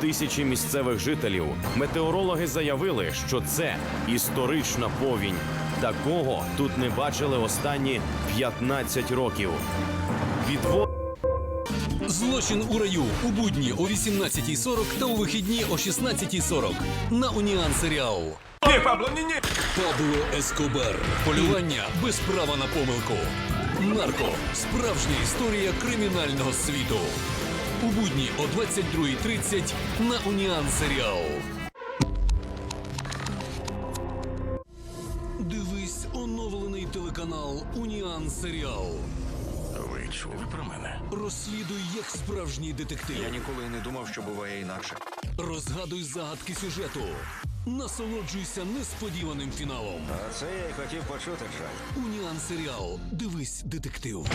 тисячі місцевих жителів. Метеорологи заявили, що це історична повінь. Такого тут не бачили останні 15 років. Відво... Злочин у раю у будні о 18.40 та у вихідні о 16.40 на Уніан Серіал. Ні, Пабло, ні, ні. Пабло Ескобар. Полювання без права на помилку. Нарко. Справжня історія кримінального світу. У будні о 22.30 на Уніан Серіал. Дивись оновлений телеканал Уніан Серіал. Ви чули про мене? Розслідуй як справжній детектив. Я ніколи не думав, що буває інакше. Розгадуй загадки сюжету. Насолоджуйся несподіваним фіналом. А це я й хотів почути, Джай. Уніан серіал. Дивись, детектив.